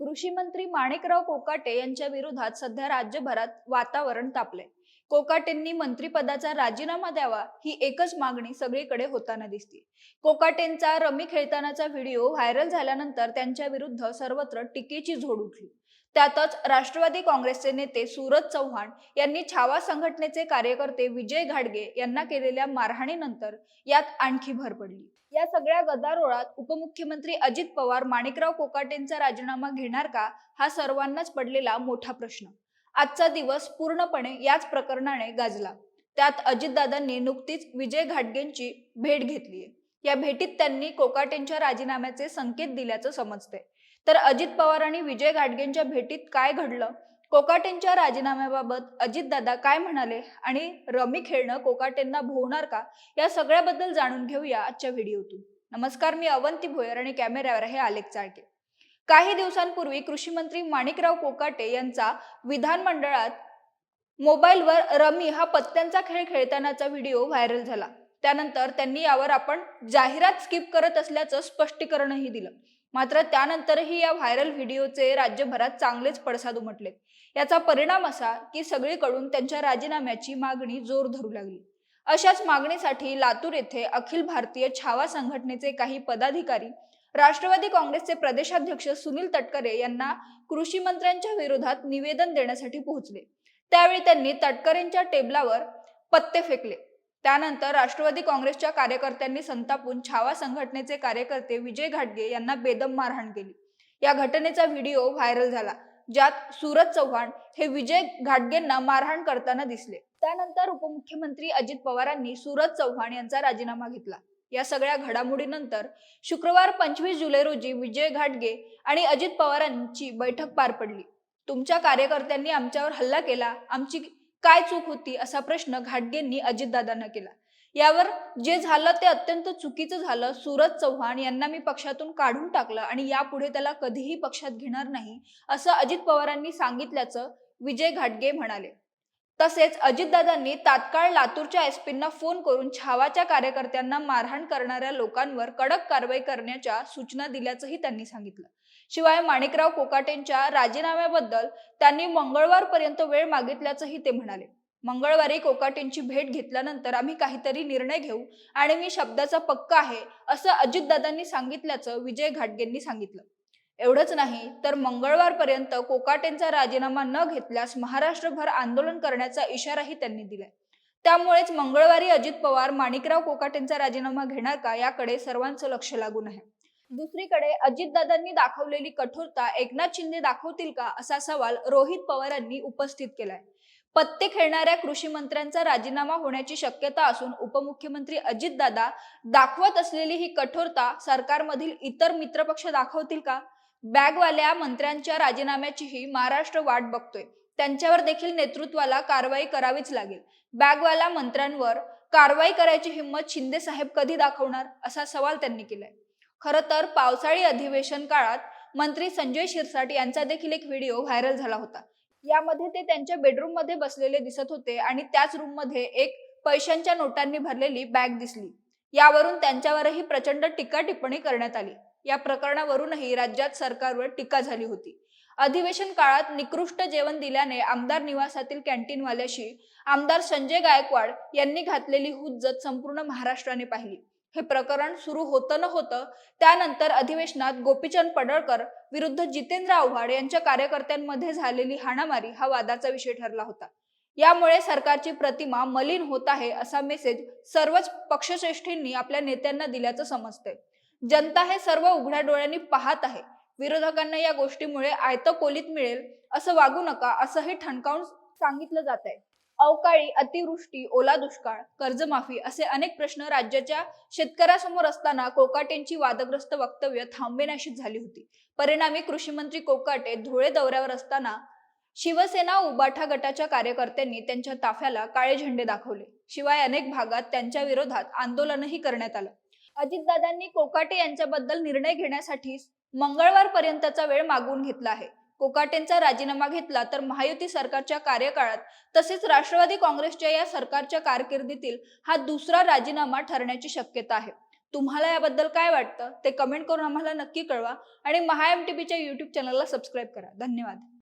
कृषी मंत्री माणिकराव कोकाटे यांच्या विरोधात सध्या राज्यभरात वातावरण तापले कोकाटेंनी मंत्रिपदाचा राजीनामा द्यावा ही एकच मागणी सगळीकडे होताना दिसते कोकाटेंचा रमी खेळतानाचा व्हिडिओ व्हायरल झाल्यानंतर त्यांच्या विरुद्ध सर्वत्र टीकेची झोड उठली. त्यातच राष्ट्रवादी काँग्रेसचे नेते सूरज चव्हाण यांनी छावा संघटनेचे कार्यकर्ते विजय घाडगे यांना केलेल्या मारहाणीनंतर यात आणखी भर पडली. या सगळ्या गदारोळात उपमुख्यमंत्री अजित पवार माणिकराव कोकाटेंचा राजीनामा घेणार का हा सर्वांनाच पडलेला मोठा प्रश्न. आजचा दिवस पूर्णपणे याच प्रकरणाने गाजला. त्यात अजितदादांनी नुकतीच विजय घाटगेंची भेट घेतलीय. या भेटीत त्यांनी कोकाटेंच्या राजीनाम्याचे संकेत दिल्याचं समजते तर अजित पवार आणि विजय घाटगेंच्या भेटीत काय घडलं? कोकाटेंच्या राजीनाम्याबाबत अजितदादा काय म्हणाले? आणि रमी खेळणं कोकाटेंना भोवणार का? या सगळ्याबद्दल जाणून घेऊया आजच्या व्हिडिओतून. नमस्कार मी अवंती भोयर आणि कॅमेऱ्यावर आहे आलेख चाळके. काही दिवसांपूर्वी कृषी मंत्री माणिकराव कोकाटे यांचा विधानमंडळात मोबाईलवर रमी हा पत्त्यांचा खेळ खेळतानाचा व्हिडिओ व्हायरल झाला. त्यानंतर त्यांनी यावर आपण जाहिरात स्किप करत असल्याचं स्पष्टीकरणही दिलं. मात्र त्यानंतरही या व्हायरल व्हिडिओचे राज्यभरात चांगलेच पडसाद उमटले. याचा परिणाम असा की सगळीकडून त्यांच्या राजीनाम्याची मागणी जोर धरू लागली. अशाच मागणीसाठी लातूर येथे अखिल भारतीय छावा संघटनेचे काही पदाधिकारी राष्ट्रवादी काँग्रेसचे प्रदेशाध्यक्ष सुनील तटकरे यांना कृषी मंत्र्यांच्या विरोधात निवेदन देण्यासाठी पोहोचले. त्यावेळी त्यांनी तटकरेंच्या टेबलावर पत्ते फेकले. त्यानंतर राष्ट्रवादी काँग्रेसच्या कार्यकर्त्यांनी संतापून छावा संघटनेचे कार्यकर्ते विजय घाटगे यांना बेदम मारहाण केली. या घटनेचा व्हिडिओ व्हायरल झाला ज्यात सूरज चव्हाण हे विजय घाटगेंना मारहाण करताना दिसले. त्यानंतर उपमुख्यमंत्री अजित पवारांनी सूरज चव्हाण यांचा राजीनामा घेतला. या सगळ्या घडामोडीनंतर शुक्रवार पंचवीस जुलै रोजी विजय घाटगे आणि अजित पवारांची बैठक पार पडली. तुमच्या कार्यकर्त्यांनी आमच्यावर हल्ला केला आमची काय चूक होती असा प्रश्न घाटगेंनी अजितदादांना केला. यावर जे झालं ते अत्यंत चुकीचं झालं. सूरज चव्हाण यांना मी पक्षातून काढून टाकलं आणि यापुढे त्याला कधीही पक्षात घेणार नाही असं अजित पवारांनी सांगितल्याचं विजय घाटगे म्हणाले. तसेच अजितदादांनी तात्काळ लातूरच्या एसपींना फोन करून छावाच्या कार्यकर्त्यांना मारहाण करणाऱ्या लोकांवर कडक कारवाई करण्याच्या सूचना दिल्याचंही त्यांनी सांगितलं. शिवाय माणिकराव कोकाटेंच्या राजीनाम्याबद्दल त्यांनी मंगळवारपर्यंत वेळ मागितल्याचंही ते म्हणाले. मंगळवारी कोकाटेंची भेट घेतल्यानंतर आम्ही काहीतरी निर्णय घेऊ आणि मी शब्दाचा पक्का आहे असं अजितदादांनी सांगितल्याचं विजय घाटगेंनी सांगितलं. एवढंच नाही तर मंगळवारपर्यंत कोकाटेंचा राजीनामा न घेतल्यास महाराष्ट्रभर आंदोलन करण्याचा इशाराही त्यांनी दिलाय. त्यामुळेच मंगळवारी अजित पवार माणिकराव कोकाटेंचा राजीनामा घेणार का याकडे सर्वांचं लक्ष लागून आहे. दुसरीकडे अजितदादांनी दाखवलेली कठोरता एकनाथ शिंदे दाखवतील का असा सवाल रोहित पवारांनी उपस्थित केलाय. पत्ते खेळणाऱ्या कृषी मंत्र्यांचा राजीनामा होण्याची शक्यता असून उपमुख्यमंत्री अजितदादा दाखवत असलेली ही कठोरता सरकारमधील इतर मित्रपक्ष दाखवतील का? बॅगवाल्या मंत्र्यांच्या राजीनाम्याचीही महाराष्ट्र वाट बघतोय. त्यांच्यावर देखील नेतृत्वाला कारवाई करावीच लागेल. बॅगवाला मंत्र्यांवर कारवाई करायची हिंमत शिंदे साहेब कधी दाखवणार? असा सवाल त्यांनी केलाय. खरं तर पावसाळी अधिवेशन काळात मंत्री संजय शिरसाट यांचा देखील एक व्हिडिओ व्हायरल झाला होता. यामध्ये ते त्यांच्या बेडरूममध्ये बसलेले दिसत होते आणि त्याच रूममध्ये एक पैशांच्या नोटांनी भरलेली बॅग दिसली. यावरून त्यांच्यावरही प्रचंड टीका टिप्पणी करण्यात आली. या प्रकरणावरूनही राज्यात सरकारवर टीका झाली होती. अधिवेशन काळात निकृष्ट जेवण दिल्याने आमदार निवासातील कॅन्टीनवाल्याशी आमदार संजय गायकवाड यांनी घातलेली हुज्जत संपूर्ण महाराष्ट्राने पाहिली. हे प्रकरण सुरू होतं न होतं त्यानंतर अधिवेशनात गोपीचंद पडळकर विरुद्ध जितेंद्र आव्हाड यांच्या कार्यकर्त्यांमध्ये झालेली हाणामारी हा वादाचा विषय ठरला होता. यामुळे सरकारची प्रतिमा मलिन होत आहे असा मेसेज सर्वच पक्षश्रेष्ठींनी आपल्या नेत्यांना दिल्याचं समजतंय. जनता हे सर्व उघड्या डोळ्यांनी पाहत आहे. विरोधकांना या गोष्टीमुळे आयत कोलीत मिळेल असं वागू नका असंही ठणकावून सांगितलं जात आहे अवकाळी अतिवृष्टी ओला दुष्काळ कर्जमाफी असे अनेक प्रश्न राज्याच्या शेतकऱ्यासमोर असताना कोकाटेंची वादग्रस्त वक्तव्य थांबेनाशीच झाली होती. परिणामी कृषी मंत्री कोकाटे धुळे दौऱ्यावर असताना शिवसेना उबाठा गटाच्या कार्यकर्त्यांनी त्यांच्या ताफ्याला काळे झेंडे दाखवले. शिवाय अनेक भागात त्यांच्या विरोधात आंदोलनही करण्यात आलं. अजितदादांनी कोकाटे यांच्याबद्दल निर्णय घेण्यासाठी मंगळवार पर्यंतचा वेळ मागून घेतला आहे. कोकाटेंचा राजीनामा घेतला तर महायुती सरकारच्या कार्यकाळात तसेच राष्ट्रवादी काँग्रेसच्या या सरकारच्या कारकिर्दीतील हा दुसरा राजीनामा ठरण्याची शक्यता आहे. तुम्हाला याबद्दल काय वाटतं? ते कमेंट करून आम्हाला नक्की कळवा आणि महा एम टी युट्यूब चॅनलला सबस्क्राईब करा. धन्यवाद.